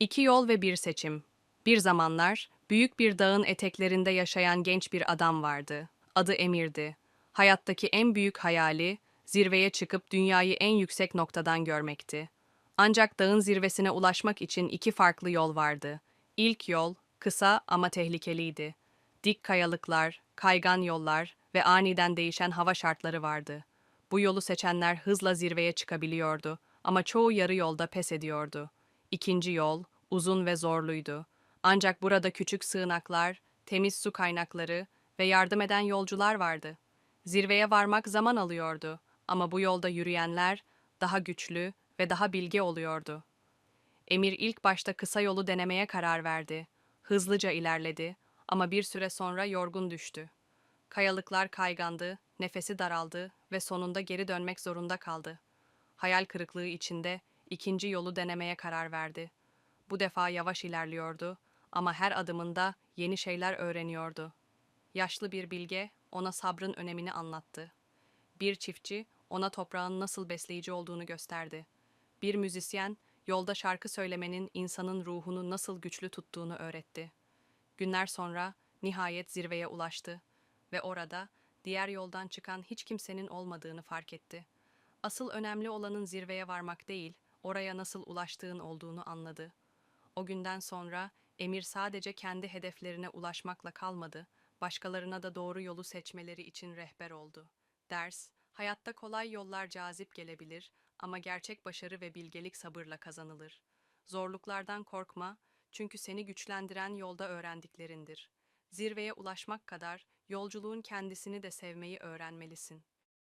İki yol ve bir seçim. Bir zamanlar büyük bir dağın eteklerinde yaşayan genç bir adam vardı. Adı Emir'di. Hayattaki en büyük hayali zirveye çıkıp dünyayı en yüksek noktadan görmekti. Ancak dağın zirvesine ulaşmak için iki farklı yol vardı. İlk yol kısa ama tehlikeliydi. Dik kayalıklar, kaygan yollar ve aniden değişen hava şartları vardı. Bu yolu seçenler hızla zirveye çıkabiliyordu ama çoğu yarı yolda pes ediyordu. İkinci yol uzun ve zorluydu. Ancak burada küçük sığınaklar, temiz su kaynakları ve yardım eden yolcular vardı. Zirveye varmak zaman alıyordu ama bu yolda yürüyenler daha güçlü ve daha bilge oluyordu. Emir ilk başta kısa yolu denemeye karar verdi. Hızlıca ilerledi ama bir süre sonra yorgun düştü. Kayalıklar kaygandı, nefesi daraldı ve sonunda geri dönmek zorunda kaldı. Hayal kırıklığı içinde ikinci yolu denemeye karar verdi. Bu defa yavaş ilerliyordu ama her adımında yeni şeyler öğreniyordu. Yaşlı bir bilge ona sabrın önemini anlattı. Bir çiftçi ona toprağın nasıl besleyici olduğunu gösterdi. Bir müzisyen yolda şarkı söylemenin insanın ruhunu nasıl güçlü tuttuğunu öğretti. Günler sonra nihayet zirveye ulaştı ve orada diğer yoldan çıkan hiç kimsenin olmadığını fark etti. Asıl önemli olanın zirveye varmak değil, oraya nasıl ulaştığın olduğunu anladı. O günden sonra Emir sadece kendi hedeflerine ulaşmakla kalmadı, başkalarına da doğru yolu seçmeleri için rehber oldu. Ders, hayatta kolay yollar cazip gelebilir ama gerçek başarı ve bilgelik sabırla kazanılır. Zorluklardan korkma, çünkü seni güçlendiren yolda öğrendiklerindir. Zirveye ulaşmak kadar yolculuğun kendisini de sevmeyi öğrenmelisin.